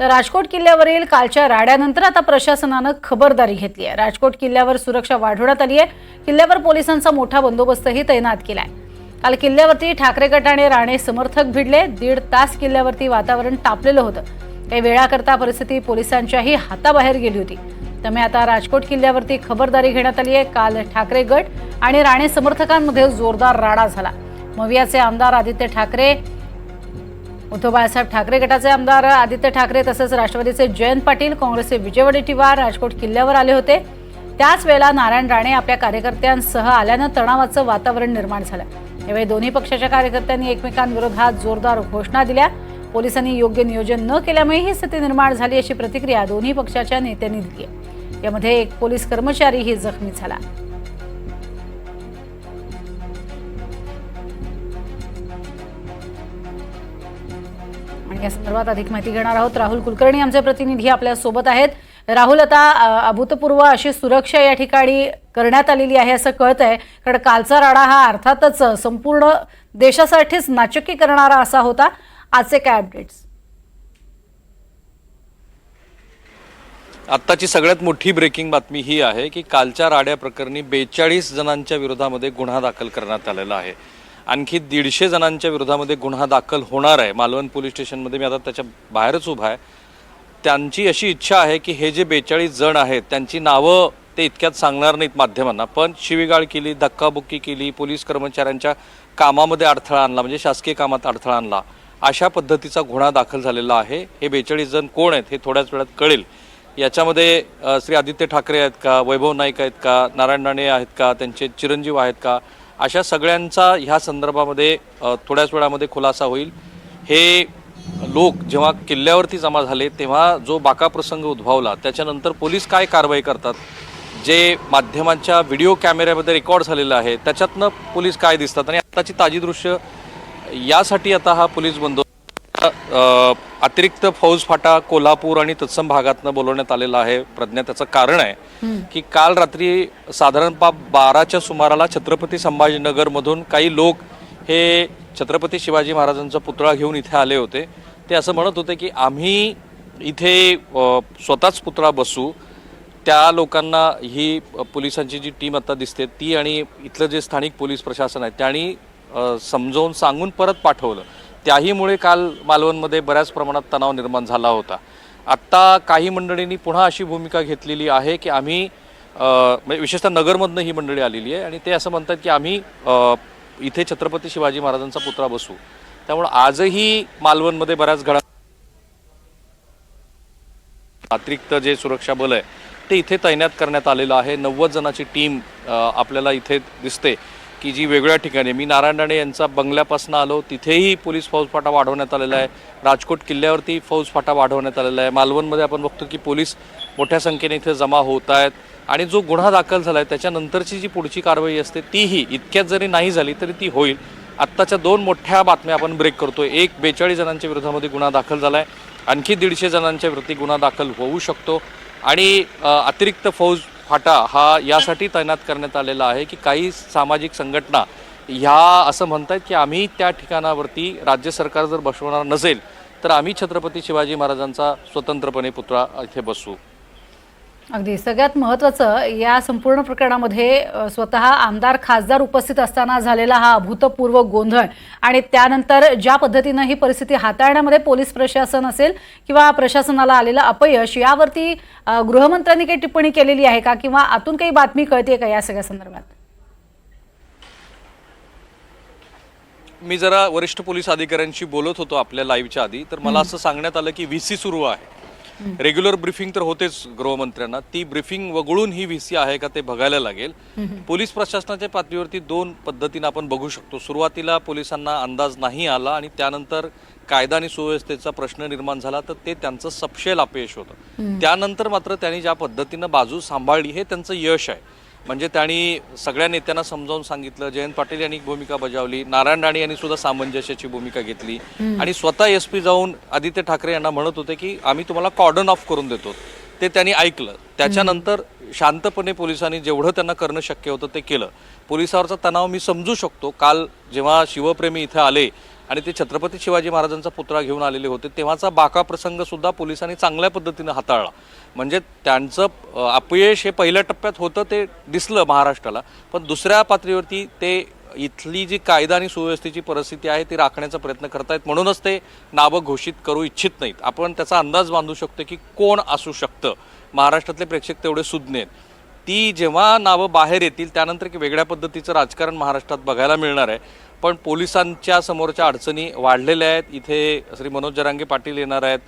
तर राजकोट किल्ल्यावरील कालच्या राड्यानंतर आता प्रशासनानं खबरदारी घेतली आहे. राजकोट किल्ल्यावर सुरक्षा वाढवण्यात आली आहे. किल्ल्यावर पोलिसांचा मोठा बंदोबस्तही तैनात केलाय. काल किल्ल्यावरती ठाकरे गट आणि राणे समर्थक भिडले. दीड तास किल्ल्यावरती वातावरण तापलेलं होतं. काही वेळाकरता परिस्थिती पोलिसांच्याही हाताबाहेर गेली होती. त्यामुळे आता राजकोट किल्ल्यावरती खबरदारी घेण्यात आली आहे. काल ठाकरे गट आणि राणे समर्थकांमध्ये जोरदार राडा झाला. मवियाचे आमदार आदित्य ठाकरे उद्धव बाळासाहेब ठाकरे गटाचे आमदार आदित्य ठाकरे तसंच राष्ट्रवादीचे जयंत पाटील काँग्रेसचे विजय वडेट्टीवार राजकोट किल्ल्यावर आले होते. त्याच वेळेला नारायण राणे आपल्या कार्यकर्त्यांसह आल्यानं तणावाचं वातावरण निर्माण झालं. यावेळी दोन्ही पक्षाच्या कार्यकर्त्यांनी एकमेकांविरोधात जोरदार घोषणा दिल्या. पोलिसांनी योग्य नियोजन न केल्यामुळे ही स्थिती निर्माण झाली अशी प्रतिक्रिया दोन्ही पक्षाच्या नेत्यांनी दिली. यामध्ये एक पोलीस कर्मचारीही जखमी झाला. आणि या संदर्भात अधिक माहिती घेणार आहोत. राहुल कुलकर्णी आमचे प्रतिनिधी आपल्यासोबत आहेत. राहुल आता अभूतपूर्व अशी सुरक्षा या ठिकाणी करण्यात आलेली आहे असं कळत आहे कारण कालचा राडा हा अर्थातच संपूर्ण देशासाठीच नाचक्की करणारा असा होता. आजचे काय अपडेट्स आत्ताची सगळ्यात मोठी ब्रेकिंग बातमी ही आहे की कालच्या राड्या प्रकरणी बेचाळीस जणांच्या विरोधामध्ये गुन्हा दाखल करण्यात आलेला आहे. आणखी दीडशे जणांच्या विरोधामध्ये गुन्हा दाखल होणार आहे. मालवण पोलीस स्टेशनमध्ये मी आता त्याच्या बाहेरच उभा आहे. त्यांची अशी इच्छा आहे की हे जे बेचाळीस जण आहेत त्यांची नावं ते इतक्यात सांगणार नाहीत माध्यमांना. पण शिवीगाळ केली धक्काबुक्की केली पोलीस कर्मचाऱ्यांच्या कामामध्ये अडथळा आणला म्हणजे शासकीय कामात अडथळा आणला अशा पद्धतीचा गुन्हा दाखल झालेला आहे. हे बेचाळीस जण कोण आहेत हे थोड्याच वेळात कळेल. याच्यामध्ये श्री आदित्य ठाकरे आहेत का वैभव नाईक आहेत का नारायण राणे आहेत का त्यांचे चिरंजीव आहेत का अशा सगळ्यांचा ह्या संदर्भामध्ये थोड्याच वेळामध्ये खुलासा होईल. हे लोक जेव्हा किल्ल्यावरती जमा झाले तेव्हा जो बाका प्रसंग उद्भवला त्याच्यानंतर पोलीस काय कारवाई करतात? जे माध्यमांच्या व्हिडिओ कॅमेऱ्यामध्ये रेकॉर्ड झालेलं आहे त्याच्यातनं पोलीस काय दिसतात? आणि आत्ताची ताजी दृश्य यासाठी आता हा पोलीस बंदोबस्त अतिरिक्त फौज फाटा कोल्हापूर आणि तत्सम भागातनं बोलवण्यात आलेला आहे. प्रज्ञा त्याचं कारण आहे. की काल रात्री साधारणतः बाराच्या सुमाराला छत्रपती संभाजीनगरमधून काही लोक हे छत्रपती शिवाजी महाराजांचा पुतळा घेऊन इथे आले होते. ते असं म्हणत होते की आम्ही इथे स्वतःच पुतळा बसू. त्या लोकांना ही पोलिसांची जी टीम आता दिसते ती आणि इथलं जे स्थानिक पोलीस प्रशासन आहे त्यांनी समजवून समजावून सांगून परत पाठवलं. त्याहीमुळे काल मालवणमध्ये बऱ्याच प्रमाणात तणाव निर्माण झाला होता. आत्ता काही मंडळींनी पुन्हा अशी भूमिका घेतलेली आहे की आम्ही म्हणजे विशेषतः नगरमधनं ही मंडळी आलेली आहे आणि ते असं म्हणतात की आम्ही इथे छत्रपती शिवाजी महाराजांचा पुतळा बसू. त्यामुळे आजही मालवणमध्ये बऱ्याच घडा अतिरिक्त जे सुरक्षा बल आहे ते इथे तैनात करण्यात आलेलं आहे. नव्वद जणाची टीम आपल्याला इथे दिसते. की जी वेगळ्या ठिकाणी मी नारायण राणे यांचा बंगल्यापासून आलो तिथेही पोलीस फौजफाटा वाढवण्यात आलेला आहे. राजकोट किल्ल्यावरती फौजफाटा वाढवण्यात आलेला आहे. मालवणमध्ये आपण बघतो की पोलीस मोठ्या संख्येने इथे जमा होत आहेत. आणि जो गुन्हा दाखल झाला आहे त्याच्यानंतरची जी पुढची कारवाई असते तीही इतक्यात जरी नाही झाली तरी ती होईल. आत्ताच्या दोन मोठ्या बातम्या आपण ब्रेक करतो एक बेचाळीस जणांच्या विरोधामध्ये गुन्हा दाखल झाला आहे आणखी दीडशे जणांच्या विरोधी गुन्हा दाखल होऊ शकतो. आणि अतिरिक्त फौज फाटा हा यासाठी तैनात करण्यात आलेला आहे की काही सामाजिक संघटना ह्या असं म्हणतात की आम्ही त्या ठिकाणावरती राज्य सरकार जर बसवणार नसेल तर आम्ही छत्रपती शिवाजी महाराजांचा स्वतंत्रपणे पुतळा इथे बसवू. अगदी. सगळ्यात महत्त्वाचं या संपूर्ण प्रकरणामध्ये स्वतः आमदार खासदार उपस्थित असताना झालेला हा अभूतपूर्व गोंधळ आणि त्यानंतर ज्या पद्धतीनं ही परिस्थिती हाताळण्यामध्ये पोलीस प्रशासन असेल किंवा प्रशासनाला आलेलं अपयश यावरती गृहमंत्र्यांनी काही टिप्पणी केलेली आहे का? किंवा आतून काही बातमी कळते का या सगळ्या संदर्भात? मी जरा वरिष्ठ पोलीस अधिकाऱ्यांशी बोलत होतो आपल्या लाईव्हच्या आधी. तर मला असं सांगण्यात आलं की व्ही सी सुरू आहे. रेग्युलर ब्रिफिंग तर होतेच गृहमंत्र्यांना. ती ब्रिफिंग वगळून ही व्ही सी आहे का ते बघायला लागेल. पोलीस प्रशासनाच्या पातळीवरती दोन पद्धतीनं आपण बघू शकतो. सुरुवातीला पोलिसांना अंदाज नाही आला आणि त्यानंतर कायदा आणि सुव्यवस्थेचा प्रश्न निर्माण झाला तर ते त्यांचं सपशेल अपयश होतं. त्यानंतर मात्र त्यांनी ज्या पद्धतीनं बाजू सांभाळली हे त्यांचं यश आहे. म्हणजे त्यांनी सगळ्या नेत्यांना समजावून सांगितलं. जयंत पाटील यांनी भूमिका बजावली. नारायण राणे यांनी सुद्धा सामंजस्याची भूमिका घेतली. आणि स्वतः एस पी जाऊन आदित्य ठाकरे यांना म्हणत होते की आम्ही तुम्हाला कॉर्डन ऑफ करून देतो. ते त्यांनी ऐकलं. त्याच्यानंतर शांतपणे पोलिसांनी जेवढं त्यांना करणं शक्य होतं ते केलं. पोलिसावरचा तणाव मी समजू शकतो. काल जेव्हा शिवप्रेमी इथे आले आणि ते छत्रपती शिवाजी महाराजांचा पुतळा घेऊन आलेले होते तेव्हाचा बाका प्रसंग सुद्धा पोलिसांनी चांगल्या पद्धतीनं हाताळला. म्हणजे त्यांचं अपयश हे पहिल्या टप्प्यात होतं ते दिसलं महाराष्ट्राला पण दुसऱ्या पातळीवरती ते इथली जी कायदा आणि सुव्यवस्थेची परिस्थिती आहे ती राखण्याचा प्रयत्न करतायत. म्हणूनच ते नावं घोषित करू इच्छित नाहीत. आपण त्याचा अंदाज बांधू शकतो की कोण असू शकतं. महाराष्ट्रातले प्रेक्षक तेवढे सुज्ञ आहेत. ती जेव्हा नावं बाहेर येतील त्यानंतर एक वेगळ्या पद्धतीचं राजकारण महाराष्ट्रात बघायला मिळणार आहे. पण पोलिसांच्या समोरच्या अडचणी वाढलेल्या आहेत. इथे श्री मनोज जरांगे पाटील येणार आहेत.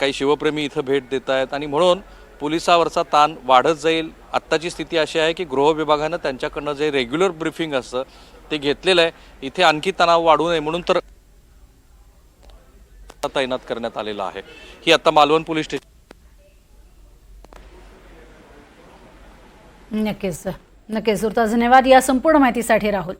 काही शिवप्रेमी इथं भेट देत आहेत. आणि म्हणून पोलिसावरचा ताण वाढत जाईल. आत्ताची स्थिती अशी आहे की गृह विभागानं त्यांच्याकडनं जे रेग्युलर ब्रीफिंग असतं ते घेतलेलं आहे. इथे आणखी तणाव वाढू नये म्हणून तर तैनात करण्यात आलेला आहे. ही आता मालवण पोलीस स्टेशन नक्कीच नक्कीच धन्यवाद या संपूर्ण माहितीसाठी राहुल.